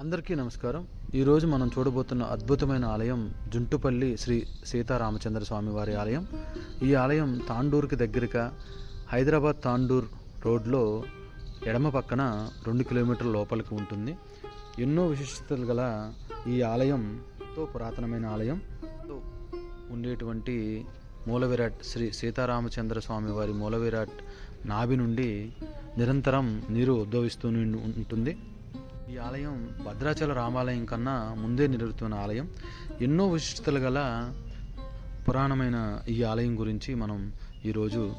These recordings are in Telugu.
అందరికీ నమస్కారం. ఈరోజు మనం చూడబోతున్న అద్భుతమైన ఆలయం జుంటుపల్లి శ్రీ సీతారామచంద్ర స్వామి వారి ఆలయం. ఈ ఆలయం తాండూరుకి దగ్గరగా హైదరాబాద్ తాండూర్ రోడ్లో ఎడమ పక్కన రెండు కిలోమీటర్ల లోపలికి ఉంటుంది. ఎన్నో విశిష్టతలు గల ఈ ఆలయం ఎంతో పురాతనమైన ఆలయం. ఉండేటువంటి మూలవిరాట్ శ్రీ సీతారామచంద్ర స్వామి వారి మూల విరాట్ నాభి నుండి నిరంతరం నీరు ఉద్భవిస్తూ ఉంటుంది. ఆలయం భద్రాచల రామాలయం కన్నా ముందే నిర్మితున్న ఆలయం. ఎన్నో విశిష్టతలు గల పురాణమైన ఈ ఆలయం గురించి మనం ఈరోజు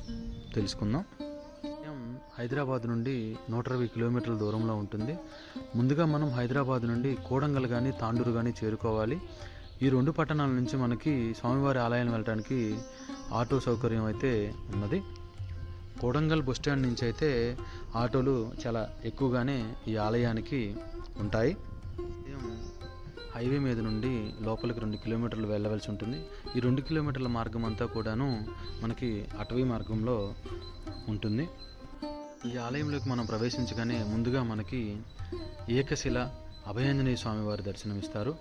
తెలుసుకుందాం. ఆలయం హైదరాబాద్ నుండి నూట ఇరవై కిలోమీటర్ల దూరంలో ఉంటుంది. ముందుగా మనం హైదరాబాద్ నుండి కోడంగల్ కానీ తాండూరు కానీ చేరుకోవాలి. ఈ రెండు పట్టణాల నుంచి మనకి స్వామివారి ఆలయాన్ని వెళ్ళడానికి ఆటో సౌకర్యం అయితే ఉన్నది. కోడంగల్ బస్ స్టాండ్ నుంచి అయితే ఆటోలు చాలా ఎక్కువగానే ఈ ఆలయానికి ఉంటాయి. హైవే మీద నుండి లోపలికి రెండు కిలోమీటర్లు వెళ్ళవలసి ఉంటుంది. ఈ రెండు కిలోమీటర్ల మార్గం అంతా కూడాను మనకి అటవీ మార్గంలో ఉంటుంది. ఈ ఆలయంలోకి మనం ప్రవేశించగానే ముందుగా మనకి ఏకశిల అభయాంజనేయ స్వామివారి దర్శనమిస్తారు.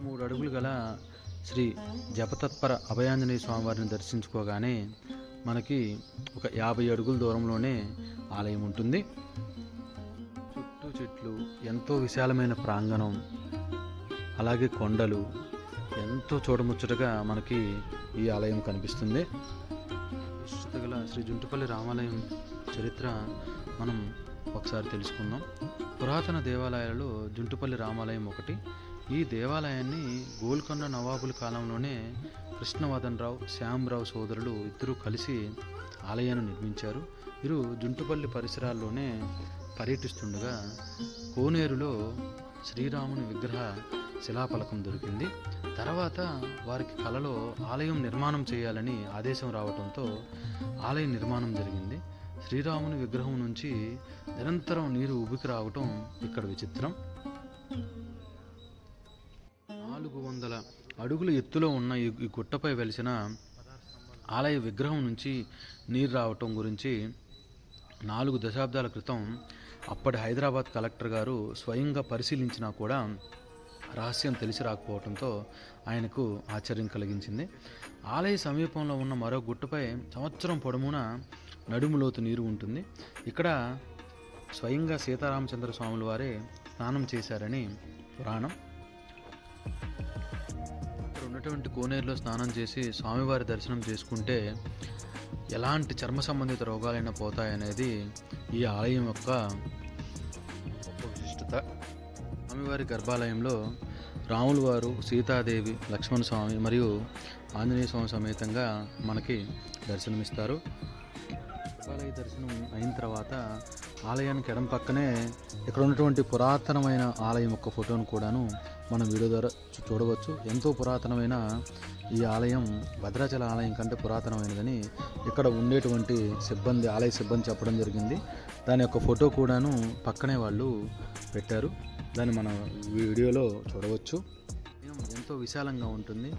మూడు అడుగులు గల శ్రీ జపతత్పర అభయాంజనేయ స్వామివారిని దర్శించుకోగానే మనకి ఒక యాభై అడుగుల దూరంలోనే ఆలయం ఉంటుంది. చుట్టూ చెట్లు ఎంతో విశాలమైన ప్రాంగణం అలాగే కొండలు ఎంతో చూడముచ్చటగా మనకి ఈ ఆలయం కనిపిస్తుంది. విశిష్టత గల శ్రీ జుంటుపల్లి రామాలయం చరిత్ర మనం ఒకసారి తెలుసుకుందాం. పురాతన దేవాలయాలలో జుంటుపల్లి రామాలయం ఒకటి ఈ దేవాలయాన్ని గోల్కొండ నవాబుల కాలంలోనే కృష్ణవర్ధన్ రావు శ్యామరావు సోదరులు ఇద్దరు కలిసి ఆలయాన్ని నిర్మించారు. వీరు జుంటుపల్లి పరిసరాల్లోనే పర్యటిస్తుండగా కోనేరులో శ్రీరాముని విగ్రహ శిలాఫలకం దొరికింది. తర్వాత వారికి కలలో ఆలయం నిర్మాణం చేయాలని ఆదేశం రావడంతో ఆలయ నిర్మాణం జరిగింది. శ్రీరాముని విగ్రహం నుంచి నిరంతరం నీరు ఉబికి రావటం ఇక్కడ విచిత్రం. అడుగుల ఎత్తులో ఉన్న ఈ గుట్టపై వెలిసిన ఆలయ విగ్రహం నుంచి నీరు రావటం గురించి నాలుగు దశాబ్దాల క్రితం అప్పటి హైదరాబాద్ కలెక్టర్ గారు స్వయంగా పరిశీలించినా కూడా రహస్యం తెలిసి రాకపోవడంతో ఆయనకు ఆశ్చర్యం కలిగించింది. ఆలయ సమీపంలో ఉన్న మరో గుట్టపై సంవత్సరం పొడమున నడుములోతు నీరు ఉంటుంది. ఇక్కడ స్వయంగా సీతారామచంద్ర స్వాముల వారే స్నానం చేశారని పురాణం ఉన్నటువంటి కోనేరులో స్నానం చేసి స్వామివారి దర్శనం చేసుకుంటే ఎలాంటి చర్మ సంబంధిత రోగాలైనా పోతాయనేది ఈ ఆలయం యొక్క గొప్ప విశిష్టత. స్వామివారి గర్భాలయంలో రాములు వారు సీతాదేవి లక్ష్మణ స్వామి మరియు ఆంజనేయ స్వామి సమేతంగా మనకి దర్శనమిస్తారు. గర్భాలయ దర్శనం అయిన తర్వాత ఆలయానికి ఎడం పక్కనే ఇక్కడ ఉన్నటువంటి పురాతనమైన ఆలయం యొక్క ఫోటోను కూడాను మనం వీడియో ద్వారా చూడవచ్చు. ఎంతో పురాతనమైన ఈ ఆలయం భద్రాచల ఆలయం కంటే పురాతనమైనదని ఇక్కడ ఉండేటువంటి సిబ్బంది ఆలయ సిబ్బంది చెప్పడం జరిగింది. దాని యొక్క ఫోటో కూడాను పక్కనే వాళ్ళు పెట్టారు. దాన్ని మనం వీడియోలో చూడవచ్చు. ఎంతో విశాలంగా ఉంటుంది.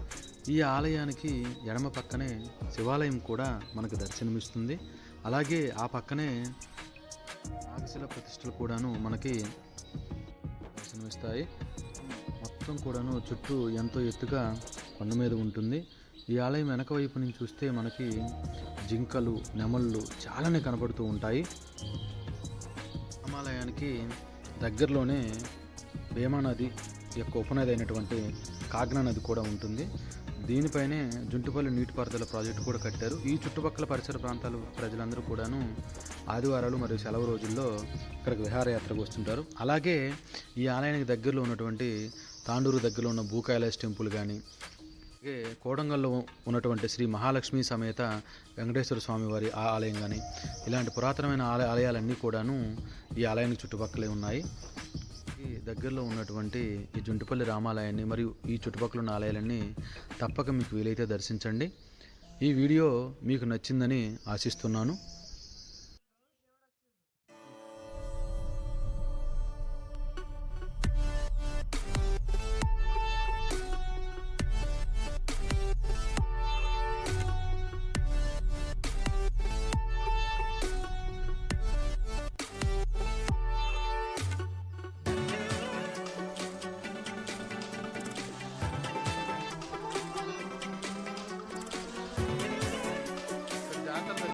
ఈ ఆలయానికి ఎడమ పక్కనే శివాలయం కూడా మనకు దర్శనమిస్తుంది. అలాగే ఆ పక్కనే నాగశిల ప్రతిష్టలు కూడాను మనకి దర్శనమిస్తాయి. మొత్తం కూడాను చుట్టూ ఎంతో ఎత్తుగా కొండ మీద ఉంటుంది. ఈ ఆలయం వెనక వైపు నుంచి చూస్తే మనకి జింకలు నెమళ్ళు చాలానే కనబడుతూ ఉంటాయి. హిమాలయానికి దగ్గరలోనే భీమా నది యొక్క ఉపనది అయినటువంటి కాగ్నా నది కూడా ఉంటుంది. దీనిపైనే జుంటుపల్లి నీటిపారుదల ప్రాజెక్టు కూడా కట్టారు. ఈ చుట్టుపక్కల పరిసర ప్రాంతాల ప్రజలందరూ కూడాను ఆదివారాలు మరియు సెలవు రోజుల్లో ఇక్కడికి విహారయాత్రకు వస్తుంటారు. అలాగే ఈ ఆలయానికి దగ్గరలో ఉన్నటువంటి తాండూరు దగ్గరలో ఉన్న భూకైలాస్ టెంపుల్ కానీ అలాగే కోడంగల్లో ఉన్నటువంటి శ్రీ మహాలక్ష్మి సమేత వెంకటేశ్వర స్వామి వారి ఆ ఆలయం కానీ ఇలాంటి పురాతనమైన ఆలయ ఆలయాలన్నీ కూడాను ఈ ఆలయానికి చుట్టుపక్కలే ఉన్నాయి. ఈ దగ్గరలో ఉన్నటువంటి ఈ జుంటిపల్లి రామాలయాన్ని మరియు ఈ చుట్టుపక్కల ఉన్న ఆలయాలన్నీ తప్పక మీకు వీలైతే దర్శించండి. ఈ వీడియో మీకు నచ్చిందని ఆశిస్తున్నాను.